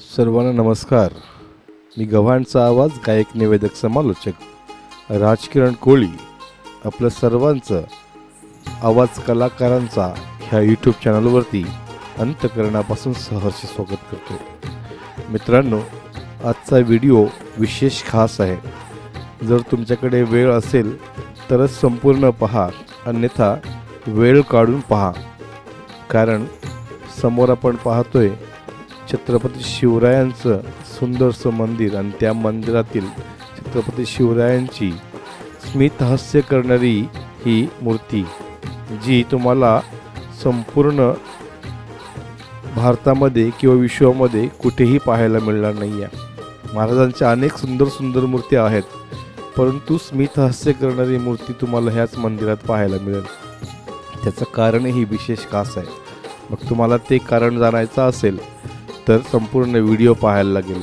सर्वांना नमस्कार. मी गव्हाणचा आवाज गायक निवेदक समालोचक राजकिरण कोळी आपलं सर्वांचं आवाज कलाकारांचा ह्या यूट्यूब चॅनलवरती अंतकरणापासून सहर्ष स्वागत करतो मित्रांनो आजचा व्हिडिओ विशेष खास आहे. जर तुमच्याकडे वेळ असेल तरच संपूर्ण पहा अन्यथा वेळ काढून पहा. कारण समोर आपण पाहतोय छत्रपती शिवरायांचं सुंदरसं मंदिर आणि त्या मंदिरातील छत्रपती शिवरायांची स्मितहास्य करणारी ही मूर्ती जी तुम्हाला संपूर्ण भारतामध्ये किंवा विश्वामध्ये कुठेही पाहायला मिळणार नाही आहे. महाराजांच्या अनेक सुंदर सुंदर मूर्त्या आहेत परंतु स्मितहास्य करणारी मूर्ती तुम्हाला ह्याच मंदिरात पाहायला मिळेल. त्याचं कारणही विशेष खास आहे. मग तुम्हाला ते कारण जाणायचं असेल तर संपूर्ण व्हिडिओ पाहायला लागेल.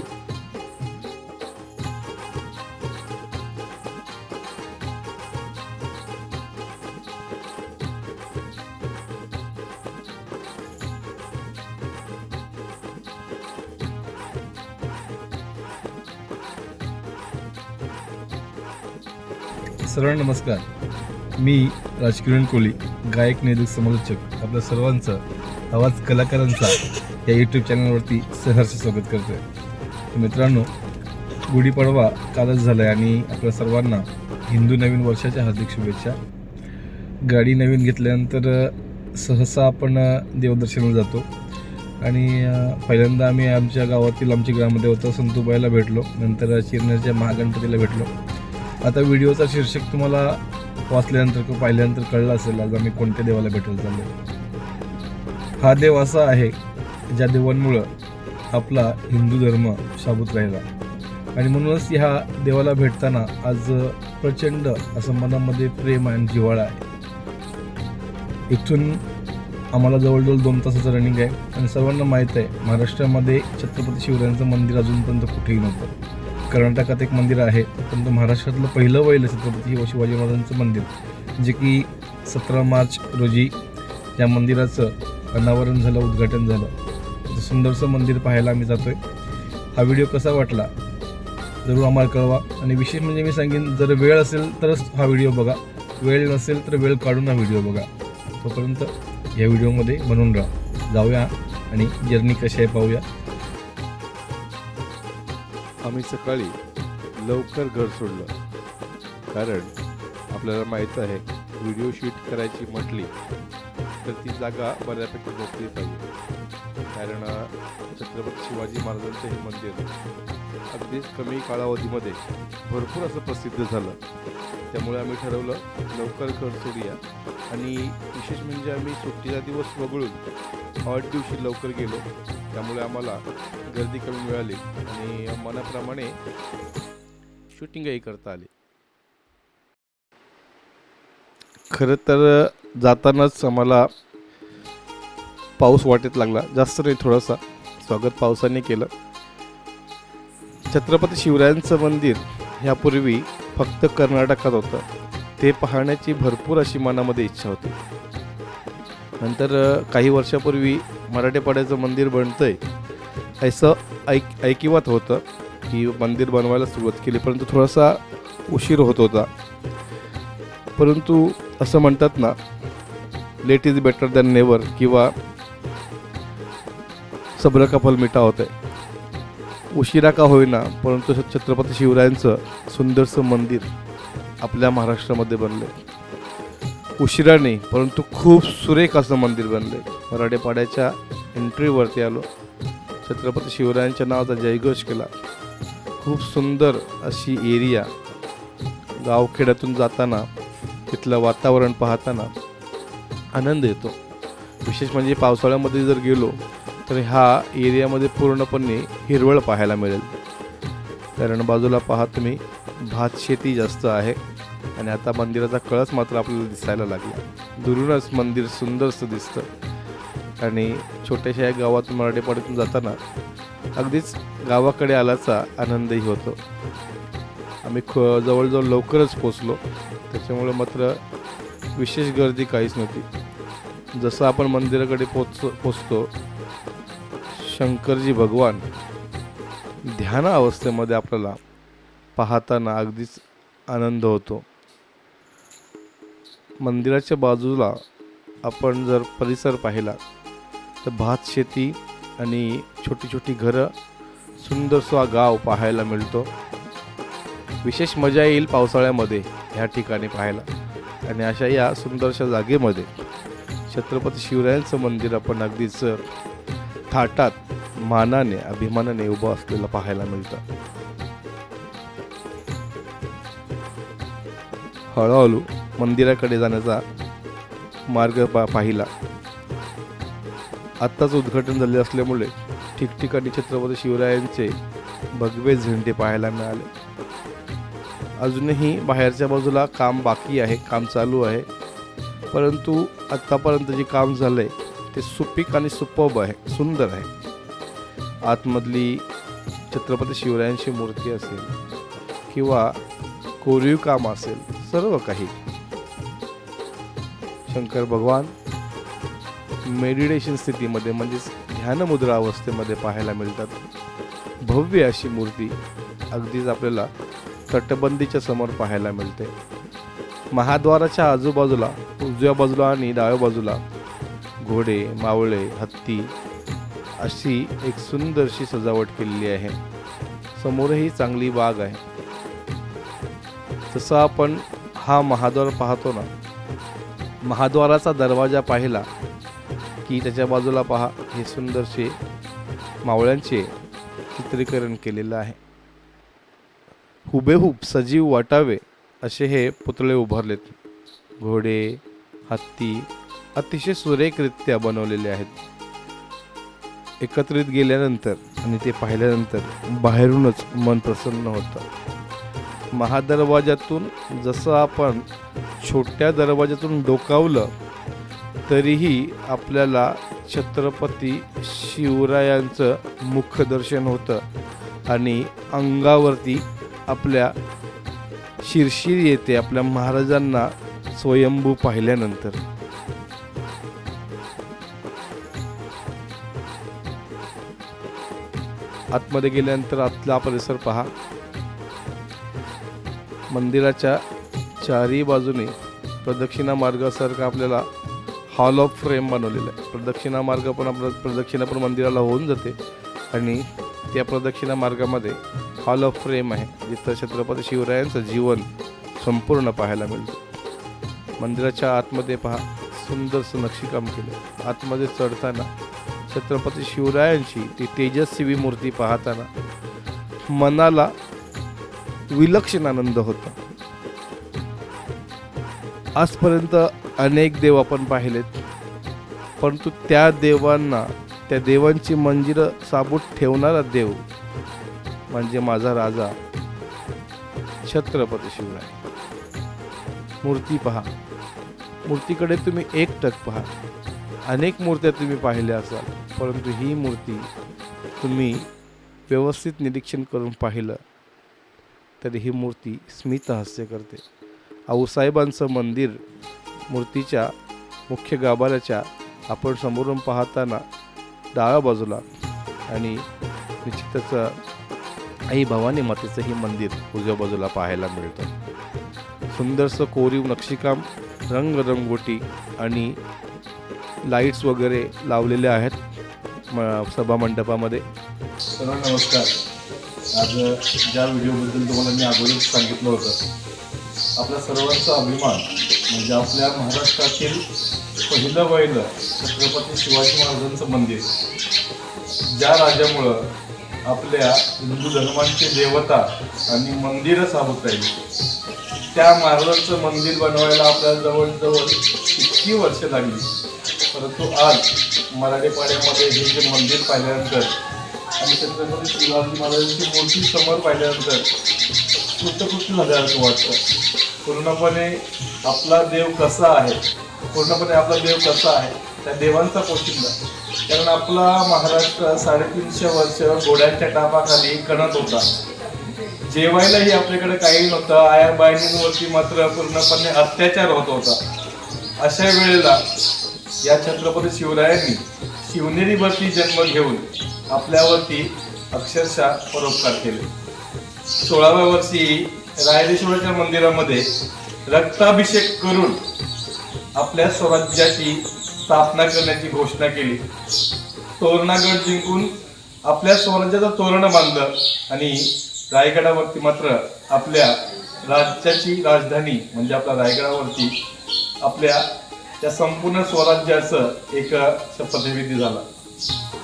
सर्वांना नमस्कार. मी राजकिरण कोळी गायक निवेदक समालोचक. आपल्या सर्वांचं आवाज कलाकारांचा या यूट्यूब चॅनलवरती सहर्ष स्वागत करतोय. मित्रांनो गुढीपाडवा कालच झाला आहे आणि आपल्या सर्वांना हिंदू नवीन वर्षाच्या हार्दिक शुभेच्छा. गाडी नवीन घेतल्यानंतर सहसा आपण देवदर्शनाला जातो. आणि पहिल्यांदा आम्ही आमच्या गावातील आमची ग्रामदेवता संतुबाईला भेटलो. नंतर चिरनेरच्या महागणपतीला भेटलो. आता व्हिडिओचा शीर्षक तुम्हाला वाचल्यानंतर किंवा पाहिल्यानंतर कळलं असेल आज आम्ही कोणत्या देवाला भेटायला चाललो हा देव असा आहे ज्या देवांमुळं आपला हिंदू धर्म साबूत राहिला. आणि म्हणूनच ह्या देवाला भेटताना आज प्रचंड असं मनामध्ये प्रेम आणि जिव्हाळा आहे. इथून आम्हाला जवळजवळ दोन तासाचं रनिंग आहे. आणि सर्वांना माहीत आहे महाराष्ट्रामध्ये छत्रपती शिवरायांचं मंदिर अजूनपर्यंत कुठेही नव्हतं. कर्नाटकात एक मंदिर आहे परंतु महाराष्ट्रातलं पहिलं वैल छत्रपती शिव- शिवाजी महाराजांचं मंदिर जे की सतरा मार्च रोजी या मंदिराचं अनावरण झालं उद्घाटन झालं. सुंदरसं मंदिर पाहायला आम्ही जातोय. हा व्हिडिओ कसा वाटला? जरूर आम्हाला कळवा. आणि विशेष म्हणजे मी सांगेन जर वेळ असेल तरच हा व्हिडिओ बघा. वेळ नसेल तर वेळ काढून हा व्हिडिओ बघा. तोपर्यंत या व्हिडिओमध्ये बनवून राहा. जाऊया आणि जर्नी कशी आहे पाहूया. आम्ही सकाळी लवकर घर सोडलं. कारण आपल्याला माहीत आहे व्हिडिओ शूट करायची म्हटली तर ती जागा बऱ्यापैकी मोकळी पाहिजे. कारण छत्रपती शिवाजी महाराजांचं हे मंदिर अगदीच कमी कालावधीमध्ये भरपूर असं प्रसिद्ध झालं. त्यामुळे आम्ही ठरवलं लवकर घर सोडूया. आणि विशेष म्हणजे आम्ही सुट्टीचा दिवस वगळून आठ दिवशी लवकर गेलो. त्यामुळे आम्हाला गर्दी कमी मिळाली आणि मनाप्रमाणे शूटिंगही करता आली. खरं तर जातानाच आम्हाला पाऊस वाटेत लागला. जास्त नाही थोडासा स्वागत पावसाने केलं. छत्रपती शिवरायांचं मंदिर ह्यापूर्वी फक्त कर्नाटकात होतं. ते पाहण्याची भरपूर अशी मनामध्ये इच्छा होती. नंतर काही वर्षापूर्वी मराठेपाड्याचं मंदिर बनतंय असं ऐक ऐकिवात होतं की मंदिर बनवायला सुरुवात केली परंतु थोडासा उशीर होत होता. परंतु असं म्हणतात ना late is better than never किंवा सब्र कपल फल मिठा आहे उशिरा का होईना परंतु छत्रपती शिवरायांचं सुंदरसं मंदिर आपल्या महाराष्ट्रामध्ये बनलं उशिरा नाही परंतु खूप सुरेख असं मंदिर बनलं आहे मराठेपाड्याच्या एंट्रीवरती आलो. छत्रपती शिवरायांच्या नावाचा जयघोष केला. खूप सुंदर अशी एरिया. गावखेड्यातून जाताना तिथलं वातावरण पाहताना आनंद येतो. विशेष म्हणजे पावसाळ्यामध्ये जर गेलो तर ह्या एरियामध्ये पूर्णपणे हिरवळ पाहायला मिळेल. कारण बाजूला पहा तुम्ही भात शेती जास्त आहे आणि आता मंदिराचा कळस मात्र आपल्याला दिसायला लागला. दुरूनच मंदिर सुंदरसं दिसतं. आणि छोट्याशा या गावातून मराठीपाड्यातून जाताना अगदीच गावाकडे आल्याचा आनंदही होतो. आम्ही ख जवळजवळ लवकरच पोचलो. त्याच्यामुळे मात्र विशेष गर्दी काहीच नव्हती. जसं आपण मंदिराकडे पोच पोचतो शंकरजी भगवान ध्यान अवस्थेमध्ये आपल्याला पाहताना अगदीच आनंद होतो. मंदिराच्या बाजूला आपण जर परिसर पाहिला तर भात शेती आणि छोटी छोटी घरं सुंदरसा गाव पाहायला मिळतो. विशेष मजा येईल पावसाळ्यामध्ये ह्या ठिकाणी पाहायला. आणि अशा या सुंदरशा जागेमध्ये छत्रपती शिवरायांचं मंदिर आपण अगदीच थाटात. मानाने अभिमानाने उभं असलेलं पाहायला मिळतं. हळूहळू मंदिराकडे जाण्याचा मार्ग पा पाहिला. आत्ताच उद्घाटन झाले असल्यामुळे ठिकठिकाणी छत्रपती शिवरायांचे भगवे झेंडे पाहायला मिळाले. अजूनही बाहेरच्या बाजूला काम बाकी आहे काम चालू आहे. परंतु आत्तापर्यंत जे काम झालं आहे ते सुपीक आणि सुपब आहे सुंदर आहे. आतमधली छत्रपती शिवरायांची मूर्ती असेल किंवा कोरीव काम असेल सर्व काही. शंकर भगवान मेडिटेशन स्थितीमध्ये म्हणजेच ध्यानमुद्रा अवस्थेमध्ये पाहायला मिळतात. भव्य अशी मूर्ती अगदीच आपल्याला तटबंदीच्या समोर पाहायला मिळते. महाद्वाराच्या आजूबाजूला उजव्या बाजूला आणि डाव्या बाजूला घोडे मावळे हत्ती अशी एक सुंदरशी सजावट केलेली आहे. समोरही चांगली बाग आहे. जसं आपण हा महाद्वार पाहतो ना महाद्वाराचा दरवाजा पाहिला की त्याच्या बाजूला पहा हे सुंदरसे मावळ्यांचे चित्रीकरण केलेलं आहे. हुबेहूब सजीव वाटावे असे हे पुतळे उभारलेत. घोडे हत्ती अतिशय सुरेखरित्या बनवलेले आहेत. एकत्रित गेल्यानंतर आणि ते पाहिल्यानंतर बाहेरूनच मन प्रसन्न होतं. महादरवाजातून जसं आपण छोट्या दरवाजातून डोकावलं तरीही आपल्याला छत्रपती शिवरायांचं मुखदर्शन होतं आणि अंगावरती आपल्या शिरशिर येते आपल्या महाराजांना स्वयंभू पाहिल्यानंतर. आतमध्ये गेल्यानंतर आतला परिसर पहा. मंदिराच्या चारही बाजूने प्रदक्षिणा मार्गासारखा आपल्याला हॉल ऑफ फ्रेम बनवलेला आहे. प्रदक्षिणा मार्ग पण आपलं प्रदक्षिणा पण मंदिराला होऊन जाते. आणि त्या प्रदक्षिणा मार्गामध्ये हॉल ऑफ फ्रेम आहे. जिथं छत्रपती शिवरायांचं जीवन संपूर्ण पाहायला मिळतं. मंदिराच्या आतमध्ये पहा सुंदरसं नक्षीकाम केलं. आतमध्ये चढताना छत्रपती शिवरायांची ती तेजस्वी मूर्ती पाहताना मनाला विलक्षण आनंद होता. आजपर्यंत अनेक देव आपण पाहिलेत परंतु त्या देवांना त्या देवांची मंदिरं साबूत ठेवणारा देव म्हणजे माझा राजा छत्रपती शिवराय. मूर्ती पहा. मूर्तीकडे तुम्ही एकटक पहा. अनेक मूर्त्या तुम्ही पाहिल्या असाल परंतु ही मूर्ती तुम्ही व्यवस्थित निरीक्षण करून पाहिलं तर ही मूर्ती स्मितहास्य करते. आऊसाहेबांचं मंदिर मूर्तीच्या मुख्य गाभाऱ्याच्या आपण समोरून पाहताना डाव्या बाजूला आणि निश्चितच आई भवानी मातेचं हे मंदिर उजव्या बाजूला पाहायला मिळतं. सुंदरसं कोरीव नक्षीकाम रंगरंगोटी आणि लाईट्स वगैरे लावलेले आहेत म सभा मंडपामध्ये. सर्वांना नमस्कार. आज ज्या व्हिडिओबद्दल तुम्हाला मी अगोदरच सांगितलं होतं आपल्या सर्वांचा अभिमान म्हणजे आपल्या महाराष्ट्रातील पहिलं पहिलं छत्रपती शिवाजी महाराजांचं मंदिर. ज्या राजामुळं आपल्या हिंदू धर्मांचे देवता आणि मंदिरं साबत राहिली त्या महाराजांचं मंदिर बनवायला आपल्याला जवळजवळ इतकी वर्ष लागली. परंतु आज मराठेपाड्यामध्ये हे जे मंदिर पाहिल्यानंतर आणि छत्रपती शिवाजी महाराजांची मूर्ती समोर पाहिल्यानंतर कृष्णकृष्ण झाल्या असं वाटतं. पूर्णपणे आपला देव कसा आहे पूर्णपणे आपला देव कसा आहे त्या देवांचा पोशिंदा. कारण आपला महाराष्ट्र साडेतीनशे वर्ष घोड्यांच्या टापाखाली कणत होता. जेवायलाही आपल्याकडे काही नव्हतं आया बायनींवरती मात्र पूर्णपणे अत्याचार होत होता. अशा वेळेला या छत्रपती शिवरायांनी शिवनेरीवरती जन्म घेऊन आपल्यावरती अक्षरशः परोपकार केले. सोळाव्या वर्षी रायरेश्वराच्या मंदिरामध्ये रक्ताभिषेक करून आपल्या स्वराज्याची स्थापना करण्याची घोषणा केली. तोरणागड जिंकून आपल्या स्वराज्याचं तोरण बांधलं आणि रायगडावरती मात्र आपल्या राज्याची राजधानी म्हणजे आपल्या रायगडावरती आपल्या त्या संपूर्ण स्वराज्याचं एक शपथविधी झाला.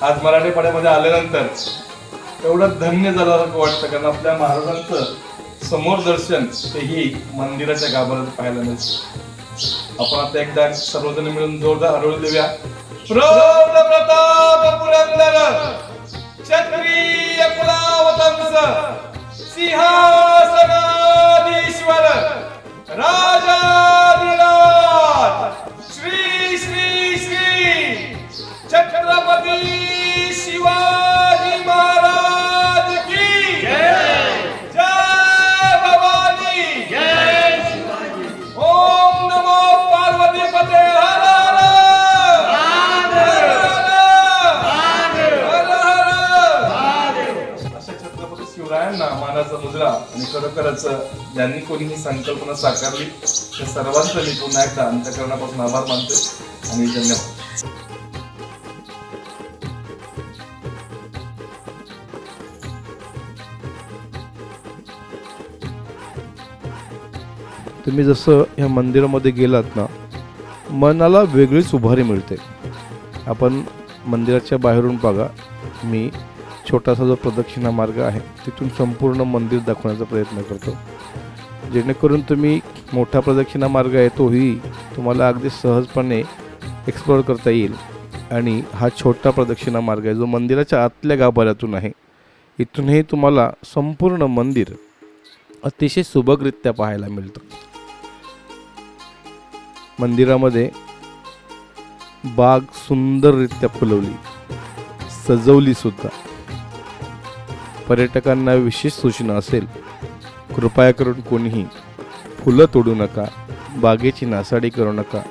आज मराठी पाड्यामध्ये आल्यानंतर एवढं धन्य झाल्यासारखं वाटतं कारण आपल्या महाराजांचं समोर दर्शन तेही मंदिराच्या गाभाऱ्यात पाहायला मिळतं. आपण आता एकदा सर्वजण मिळून जोरदार हरवून देऊया. प्रताप पुरंदर क्षत्रिय कुलावतंस सिंहासनाधीश्वर राजाधिराज आणि ज्यांनी कोणी ही संकल्पना साकारली त्या सर्वांचं मी पुन्हा एकदा अंतकरणापासून आभार मानतो आणि धन्यवाद. तुम्ही जसं ह्या मंदिरामध्ये गेलात ना मनाला वेगळीच उभारी मिळते. आपण मंदिराच्या बाहेरून बघा मी छोटासा जो प्रदक्षिणा मार्ग आहे तिथून संपूर्ण मंदिर दाखवण्याचा प्रयत्न करतो. जेणेकरून तुम्ही मोठा प्रदक्षिणा मार्ग आहे तोही तुम्हाला अगदी सहजपणे एक्सप्लोअर करता येईल. आणि हा छोटा प्रदक्षिणा मार्ग आहे जो मंदिराच्या आतल्या गाभाऱ्यातून आहे. इथूनही तुम्हाला संपूर्ण मंदिर अतिशय सुबकरित्या पाहायला मिळतं. मंदिरामध्ये बाग सुंदररित्या फुलवली सजवली सुद्धा. पर्यटकांना विशेष सूचना असेल कृपया करून कोणीही फुलं तोडू नका बागेची नासाडी करू नका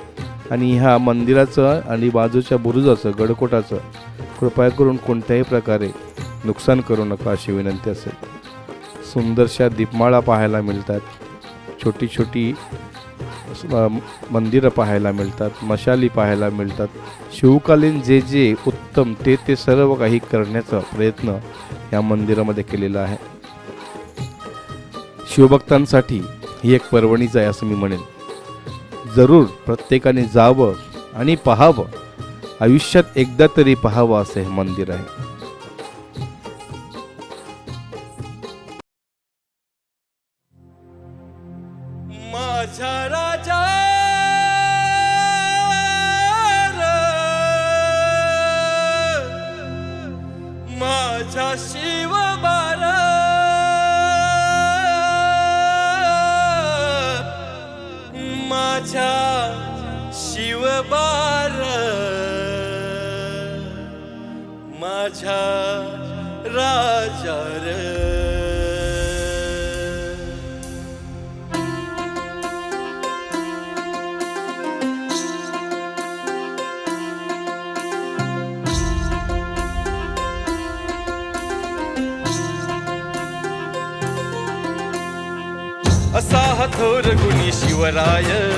आणि ह्या मंदिराचं आणि बाजूच्या बुरुजाचं गडकोटाचं कृपया करून कोणत्याही प्रकारे नुकसान करू नका अशी विनंती असेल. सुंदरशा दीपमाळा पाहायला मिळतात. छोटी छोटी मंदिरं पाहायला मिळतात मशाली पाहायला मिळतात. शिवकालीन जे जे उत्तम ते ते सर्व काही करण्याचा प्रयत्न या मंदिरामध्ये केलेला आहे. शिवभक्तांसाठी ही एक पर्वणीच आहे असं मी म्हणेन. जरूर प्रत्येकाने जावं आणि पाहावं. आयुष्यात एकदा तरी पाहावं असं हे मंदिर आहे. माझ्या शिव बार. माझ्या राजा र. असा हा थोर मी शिवराय.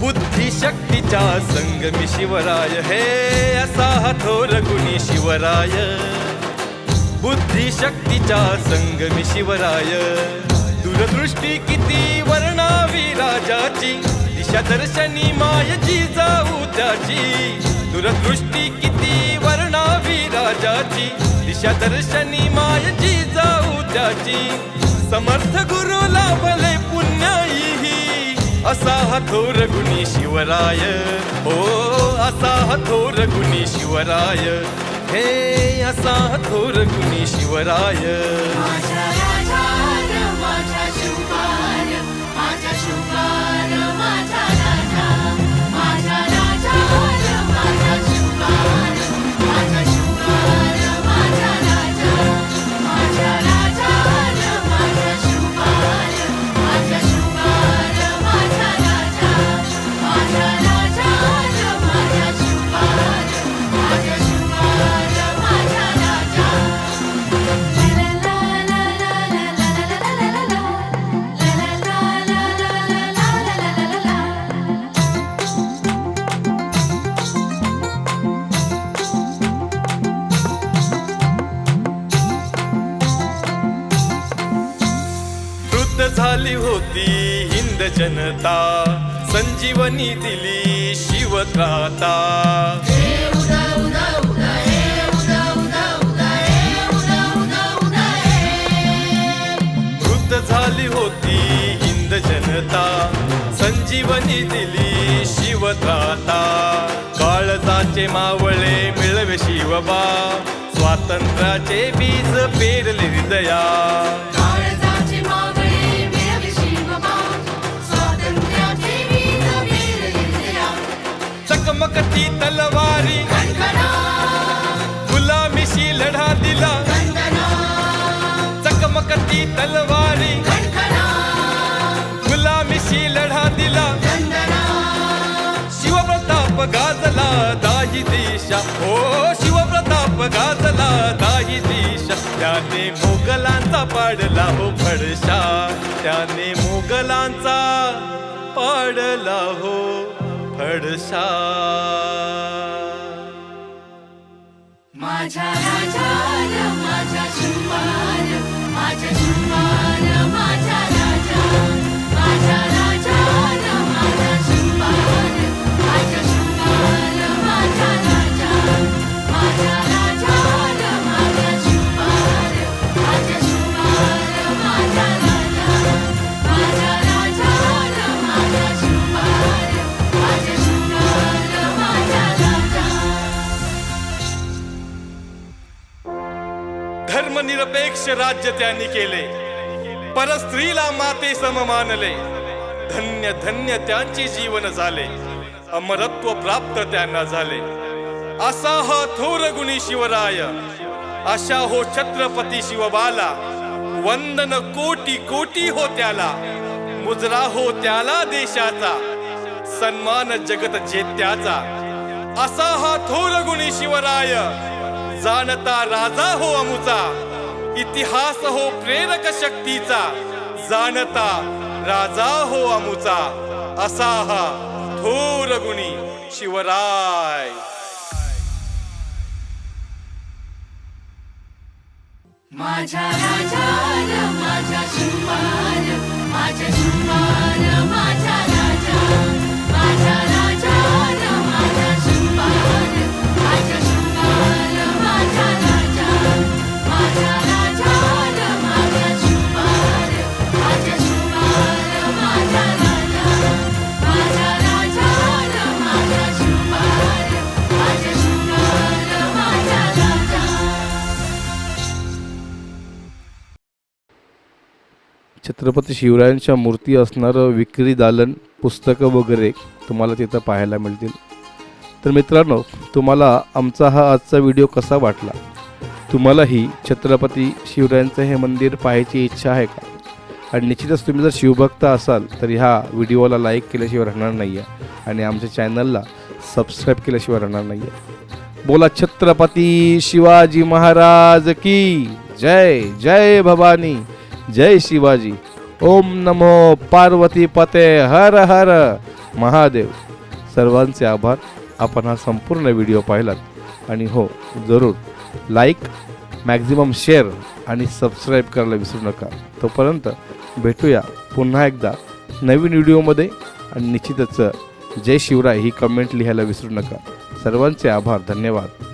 बुद्धी शक्तीच्या संगमी शिवराय. हे असा थोर गुणी शिवराय. बुद्धी शक्तीच्या संगमी शिवराय. दूरदृष्टी किती वर्णावी राजाची. दिशा दर्शनी मायची जाऊ त्याची. दूरदृष्टी किती वर्णावी राजाची. दिशा दर्शनी मायची जाऊ त्याची. समर्थ गुरु लाभले असा हा थोर गुणी शिवराय. हो असा हा थोर गुणी शिवराय. हे असा हा थोर गुणी शिवराय. जनता संजीवनी दिली शिवत्राता वृद्ध झाली होती हिंद जनता संजीवनी दिली शिवत्राता काळजाचे मावळे मिळवे शिवबा स्वातंत्र्याचे बीज पेरले हृदया. चकमकती तलवारी. गुलामीशी लढा दिला. चकमकती तलवारी. गुलामीशी लढा दिला. शिवप्रताप गाजला दाही दिशा. हो शिवप्रताप गाजला दाही दिशा. त्याने मोगलांचा पाडला हो फडशा. त्याने मोगलांचा पाडला हो पडसा. माझ्या माझ्या माझ्या माझ्या धर्मनिरपेक्ष राज्य त्यांनी केले. परस्त्रीला माते सम मानले. धन्य धन्य त्यांचे जीवन झाले. अमरत्व प्राप्त त्यांना झाले. असा हा थोर गुणी शिवराय. अशा हो छत्रपती शिवबाला. वंदन कोटी कोटी हो त्याला. मुजरा हो त्याला देशाचा. सन्मान जगत जेत्याचा असा हा थोर गुणी शिवराय. जाणता राजा हो अमुचा. इतिहास हो प्रेरक शक्तीचा. जाणता राजा हो अमुचा. असा हा थोर गुणी शिवराय. माझ्या राजा माझ्या शिवाय माझ्या शिवाय छत्रपती शिवरायांच्या मूर्ती असणारं विक्री दालन पुस्तकं वगैरे तुम्हाला तिथं पाहायला मिळतील. तर मित्रांनो तुम्हाला आमचा हा आजचा व्हिडिओ कसा वाटला? तुम्हालाही छत्रपती शिवरायांचं हे मंदिर पाहायची इच्छा आहे का? आणि निश्चितच तुम्ही जर शिवभक्त असाल तर ह्या व्हिडिओला लाईक केल्याशिवाय राहणार नाही आहे आणि आमच्या चॅनलला सबस्क्राईब केल्याशिवाय राहणार नाही आहे बोला छत्रपती शिवाजी महाराज की जय जय भवानी. जय शिवाजी. ओम नमो पार्वती पते हर हर. महादेव. सर्वांचे आभार. आपण हा संपूर्ण व्हिडिओ पाहिलात. आणि हो जरूर लाईक मॅक्झिमम शेअर आणि सबस्क्राईब करायला विसरू नका. तोपर्यंत भेटूया पुन्हा एकदा नवीन व्हिडिओमध्ये. आणि निश्चितच जय शिवराय ही कमेंट लिहायला विसरू नका. सर्वांचे आभार. धन्यवाद.